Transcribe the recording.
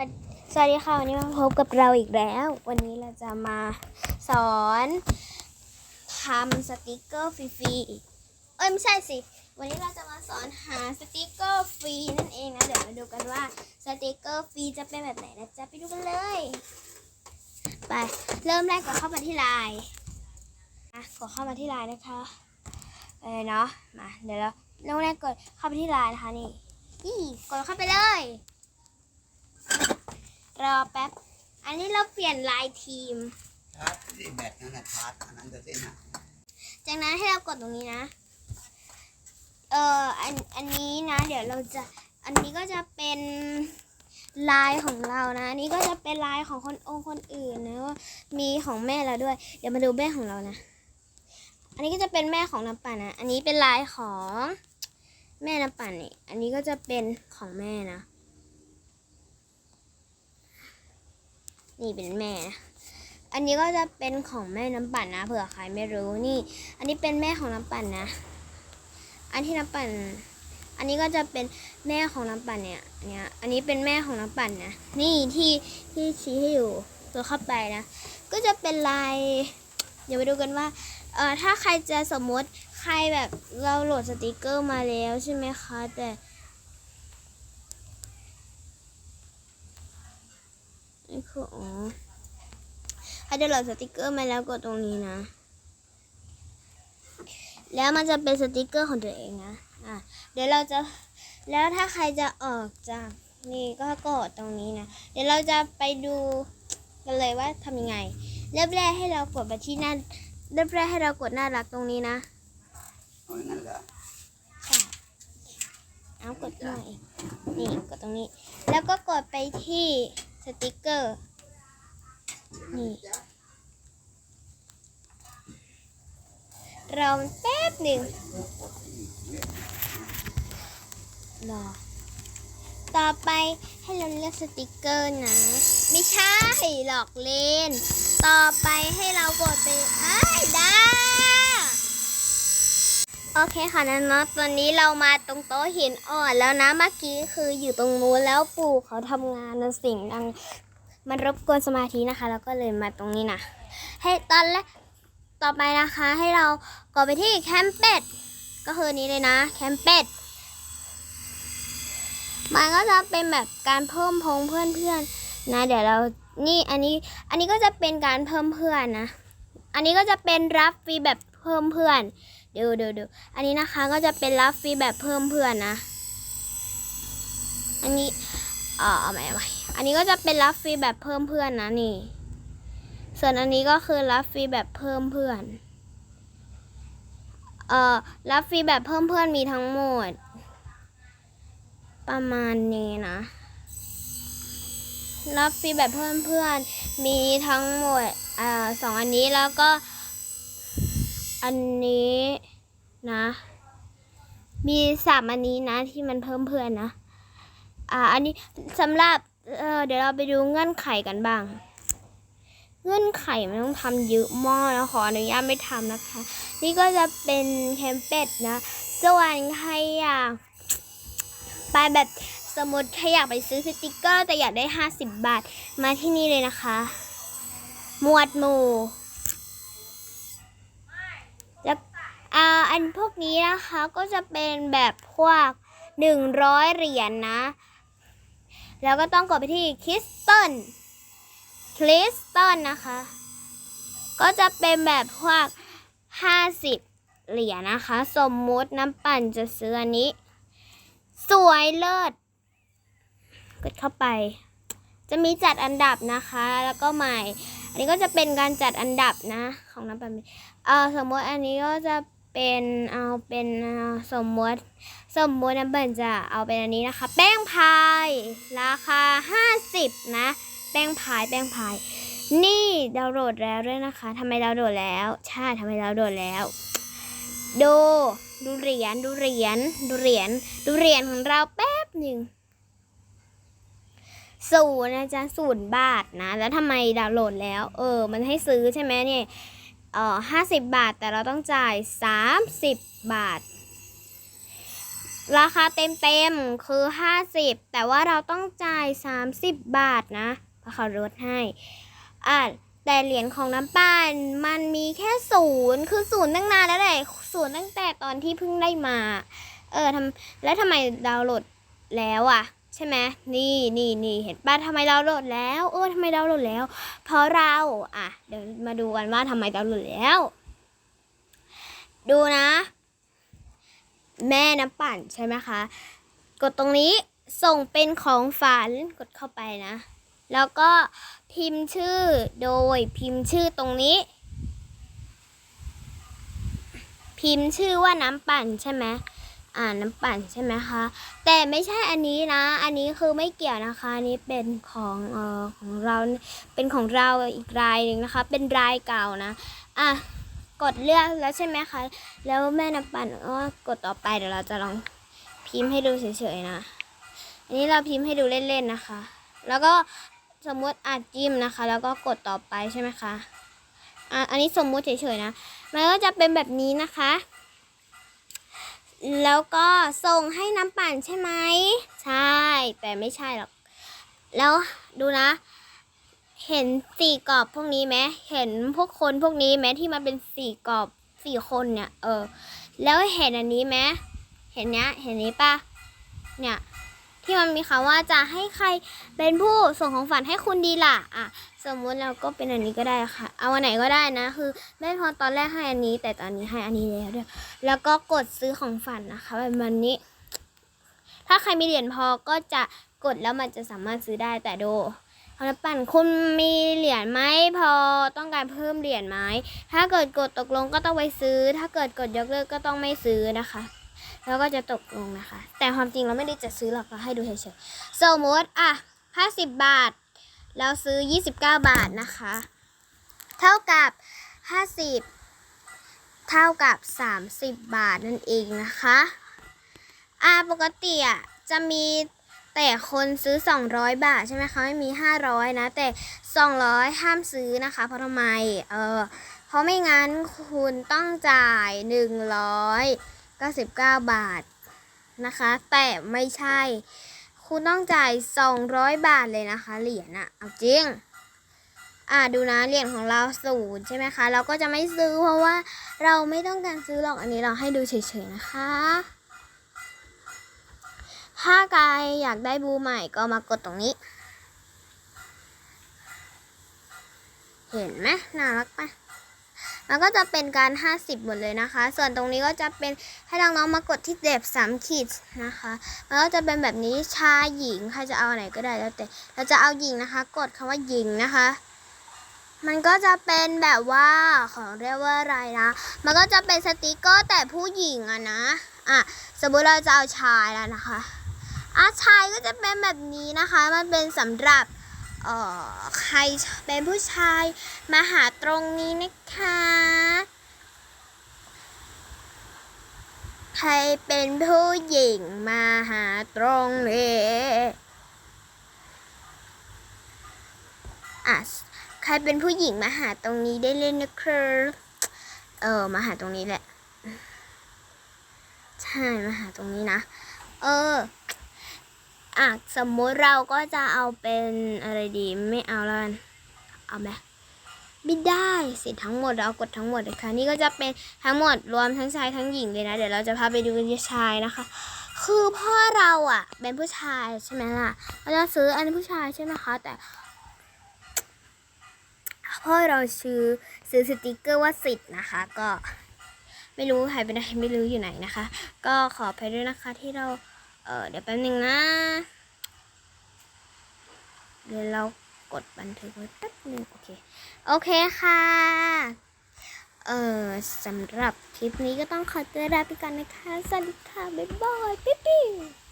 สวัสดีค่ะ วันนี้มาพบกับเราอีกแล้ว วันนี้เราจะมาสอนทำสติกเกอร์ฟรีๆเอ้ยไม่ใช่สิ วันนี้เราจะมาสอนหาสติกเกอร์ฟรีนั่นเองนะ เดี๋ยวมาดูกันว่าสติกเกอร์ฟรีจะเป็นแบบไหนนะจ๊ะไปดูกันเลย ไป เริ่มแรกกดเข้ามาที่ไลน์อะกดเข้ามาที่ไลน์นะคะเออเนาะมาเดี๋ยวเราเริ่มแรกกดเข้าไปที่ไลน์นะคะนี่นี่กดเข้าไปเลย รอแป๊บ อันนี้เราเปลี่ยนลายทีมชาร์จที่แบตนั่นแหละชาร์จอันนั้นจะเส้นอะจากนั้นให้เรากดตรงนี้นะ เอออันอันนี้นะ เดี๋ยวเราจะอันนี้ก็จะเป็นลายของเรานะอันนี้ก็จะเป็นลายของคนองค์คนอื่นนะว่ามีของแม่เราด้วย เดี๋ยวมาดูแม่ของเรานะ อันนี้ก็จะเป็นแม่ของน้ำปั่นนะ อันนี้เป็นลายของแม่น้ำปั่นนี่ อันนี้ก็จะเป็นของแม่นะ นี่เป็นแม่นะอันนี้ก็จะเป็นของแม่น้ำปั่นนะเผื่อใครไม่รู้นี่ อันนี้เป็นแม่ของน้ำปั่นนะ อันที่น้ำปั่น อันนี้ก็จะเป็นแม่ของน้ำปั่นเนี่ยเนี่ย อันนี้เป็นแม่ของน้ำปั่นนะนี่ที่ที่ชี้ให้อยู่ตัวเข้าไปนะ ก็จะเป็นลายเดี๋ยวไปดูกันว่าเอ่อถ้าใครจะสมมติใครแบบเราโหลดสติกเกอร์มาแล้วใช่ไหมคะแต่ คืออ๋อถ้าจะโหลดสติกเกอร์มาแล้วกดตรงนี้นะ แล้วมันจะเป็นสติกเกอร์ของตัวเองนะอะเดี๋ยวเราจะแล้วถ้าใครจะออกจากนี่ก็กดตรงนี้นะ เดี๋ยวเราจะไปดูกันเลยว่าทำยังไง เริ่มแรกให้เรากดไปที่หน้าเริ่มแรกให้เรากดหน้ารักตรงนี้นะเอาอย่างนั้นเหรอใช่เอากดหน่อยนี่กดตรงนี้ แล้วก็กดไปที่ สติกเกอร์ นี่รอแป๊บหนึ่งรอต่อไปให้เราเลือกสติกเกอร์นะ ไม่ใช่หลอกเล่น ต่อไปให้เรากดไปอ้ได้ โอเคค่ะนะเนาะตอนนี้เรามาตรงโต๊ะหินอ่อนแล้วนะเมื่อกี้คืออยู่ตรงนู้นแล้วปู่เขาทำงานนะสิ่งดัง มันรบกวนสมาธินะคะ แล้วก็เลยมาตรงนี้นะให้ตอนแรกต่อไปนะคะให้เรากดไปที่แคมเป็ดก็คือนี้เลยนะ แคมเป็ดมันก็จะเป็นแบบการเพิ่มพงเพื่อนเพื่อนๆนะเดี๋ยวเรานี่อันนี้อันนี้ก็จะเป็นการเพิ่มเพื่อนนะ อันนี้ก็จะเป็นรับฟรีแบบเพิ่มเพื่อน ดูดูดูอันนี้นะคะก็จะเป็นรับฟรีแบบเพิ่มเพื่อนนะ อันนี้เออเอาใหม่ใหม่อันนี้ก็จะเป็นรับฟรีแบบเพิ่มเพื่อนนะนี่ ส่วนอันนี้ก็คือรับฟรีแบบเพิ่มเพื่อน เอ่อรับฟรีแบบเพิ่มเพื่อนมีทั้งหมด ประมาณนี้นะ รับฟรีแบบเพิ่มเพื่อนมีทั้งหมดอ่าสองอันนี้แล้วก็ อันนี้นะ มีสามอันนี้นะที่มันเพิ่มเพื่อนนะ อ่า อันนี้สำหรับเเดี๋ยวเราไปดูเงื่อนไขกันบ้าง เงื่อนไขมันต้องทำเยอะมากนะขออนุญาตไม่ทำนะคะ นี่ก็จะเป็นแคมเป็ดนะ ส่วนใครอยากไปแบบสมมติใครอยากไปซื้อสติกเกอร์แต่อยากได้ 50 บาท มาที่นี่เลยนะคะ หมวดหมู่ แล้วอ่าอันพวกนี้นะคะก็จะเป็นแบบพวกหนึ่งร้อยเหรียญนะแล้วก็ต้องกดไปที่คริสตัลคริสตัลนะคะ ก็จะเป็นแบบพวกห้าสิบเหรียญนะคะ สมมุติน้ำปั่นจะซื้ออันนี้ สวยเลิศกดเข้าไป จะมีจัดอันดับนะคะ แล้วก็ใหม่ อันนี้ก็จะเป็นการจัดอันดับนะของน้ำปั่นเออสมมติอันนี้ก็จะเป็นเอาเป็นสมมติสมมติน้ำเบิร์นจะเอาเป็นอันนี้นะคะ แป้งพายราคา 50 นะ แป้งพายแป้งพาย นี่ดาวโหลดแล้วด้วยนะคะทำไมดาวโหลดแล้ว ใช่ทำไมดาวโหลดแล้วดูดูเหรียญดูเหรียญดูเหรียญดูเหรียญของเราแป๊บหนึ่ง ศูนย์นะจ๊ะศูนย์บาทนะ แล้วทำไมดาวน์โหลดแล้ว เออ มันให้ซื้อใช่ไหมเนี่ยเอ่อห้าสิบบาทแต่เราต้องจ่ายสามสิบบาท ราคาเต็มเต็มคือ50แต่ว่าเราต้องจ่าย30บบาทนะเพราะเขาลดให้อะแต่เหรียญของน้ำปั่นมันมีแค่ศูนย์คือศูนย์ตั้งนานแล้วแหละศูนย์ตั้งแต่ตอนที่เพิ่งได้มา เออทำแล้วทำไมดาวน์โหลดแล้วอะ ใช่ไหมนี่นี่นี่เห็นป้าทำไมดาโหลดแล้ว เออทำไมดาโหลดแล้ว เพราะเราอะ เดี๋ยวมาดูกันว่าทำไมดาโหลดแล้ว ดูนะ แม่น้ำปั่นใช่ไหมคะ กดตรงนี้ส่งเป็นของฝันกดเข้าไปนะ แล้วก็พิมพ์ชื่อโดยพิมพ์ชื่อตรงนี้ พิมพ์ชื่อว่าน้ำปั่นใช่ไหม อ่าน้ำปั่นใช่ไหมคะ แต่ไม่ใช่อันนี้นะ อันนี้คือไม่เกี่ยวนะคะ อันนี้เป็นของเอ่อของเรา เป็นของเราอีกรายหนึ่งนะคะ เป็นรายเก่านะ อะ กดเลือกแล้วใช่ไหมคะ แล้วแม่น้ำปั่นก็กดต่อไปเดี๋ยวเราจะลองพิมพ์ให้ดูเฉยๆนะ อันนี้เราพิมพ์ให้ดูเล่นๆนะคะ แล้วก็สมมติอาจจิ้มนะคะ แล้วก็กดต่อไปใช่ไหมคะ อะ อันนี้สมมุติเฉยๆนะ มันก็จะเป็นแบบนี้นะคะ แล้วก็ส่งให้น้ำปั่นใช่ไหม ใช่ แต่ไม่ใช่หรอก แล้วดูนะ เห็นสี่กรอบพวกนี้ไหมเห็นพวกคนพวกนี้ไหมที่มันเป็นสี่กรอบสี่คนเนี่ย เออ แล้วเห็นอันนี้ไหมเห็นเนี้ย เห็นนี้ปะเนี่ย ที่มันมีคำว่าจะให้ใครเป็นผู้ส่งของฝันให้คุณดีล่ะอะสมมุติเราก็เป็นอันนี้ก็ได้ค่ะ เอาอันไหนก็ได้นะ คือแม่พอตอนแรกให้อันนี้ แต่ตอนนี้ให้อันนี้แล้วด้วยแล้วก็กดซื้อของฝันนะคะแบบนี้ ถ้าใครมีเหรียญพอก็จะกดแล้วมันจะสามารถซื้อได้แต่ดูเอาละปั่นคุณมีเหรียญไหมพอต้องการเพิ่มเหรียญไหมถ้าเกิดกดตกลงก็ต้องไปซื้อ ถ้าเกิดกดยกเลิกก็ต้องไม่ซื้อนะคะ แล้วก็จะตกลงนะคะ แต่ความจริงเราไม่ได้จะซื้อหรอกเราให้ดูเฉยๆสมมติอะ50บาทแล้วซื้อ29บาทนะคะ เท่ากับ50เท่ากับ30บาทนั่นเองนะคะอ่าปกติอะจะมีแต่คนซื้อ 200 บาทใช่ไหมคะไม่มี 500 นะ แต่ 200 ห้ามซื้อนะคะ เพราะทำไมเออเพราะไม่งั้นคุณต้องจ่าย 99 บาทนะคะ แต่ไม่ใช่ คุณต้องจ่าย 200 บาทเลยนะคะ เหรียญอะเอาจริง อ่าดูนะเหรียญของเราศูนย์ใช่ไหมคะ เราก็จะไม่ซื้อเพราะว่าเราไม่ต้องการซื้อหรอกอันนี้เราให้ดูเฉยๆนะคะ ถ้ากายอยากได้บูใหม่ก็มากดตรงนี้ เห็นไหมน่ารักปะ มันก็จะเป็นการ 50 หมดเลยนะคะ ส่วนตรงนี้ก็จะเป็นให้น้องๆมากดที่เด็บ3ขีดนะคะ มันก็จะเป็นแบบนี้ชายหญิงใครจะเอาไหนก็ได้แล้วแต่ เราจะเอาหญิงนะคะ กดคำว่าหญิงนะคะ มันก็จะเป็นแบบว่าของเรียกว่าอะไรนะ มันก็จะเป็นสติกเกอร์แต่ผู้หญิงอะนะ อะ สมมติเราจะเอาชายแล้วนะคะอะชายก็จะเป็นแบบนี้นะคะ มันเป็นสำหรับ ใครเป็นผู้ชายมาหาตรงนี้นะคะ ใครเป็นผู้หญิงมาหาตรงนี้อะใครเป็นผู้หญิงมาหาตรงนี้ได้เลยนะครับเออ มาหาตรงนี้แหละ ใช่ มาหาตรงนี้นะ เออ อะสมมุติเราก็จะเอาเป็นอะไรดีไม่เอาแล้วกันเอาไหมไม่ได้สิทั้งหมดเรากดทั้งหมดเลยค่ะนี่ก็จะเป็นทั้งหมดรวมทั้งชายทั้งหญิงเลยนะ เดี๋ยวเราจะพาไปดูกันที่ชายนะคะ คือพ่อเราอะ เป็นผู้ชายใช่ไหมล่ะเราจะซื้ออันผู้ชายใช่ไหมคะแต่พ่อเราชื่อซื้อสติกเกอร์ว่าสิทธิ์นะคะ ก็ไม่รู้หายไปไหนไม่รู้อยู่ไหนนะคะ ก็ขออภัยด้วยนะคะที่เรา เออเดี๋ยวแป๊บนึงนะ เดี๋ยวเรากดบันทึกไว้แป๊บนึงโอเค โอเคค่ะ เออสำหรับคลิปนี้ก็ต้องขอตัวลาไปก่อนนะคะ สวัสดีค่ะ บ๊ายบาย ปิ๊บปิ๊บ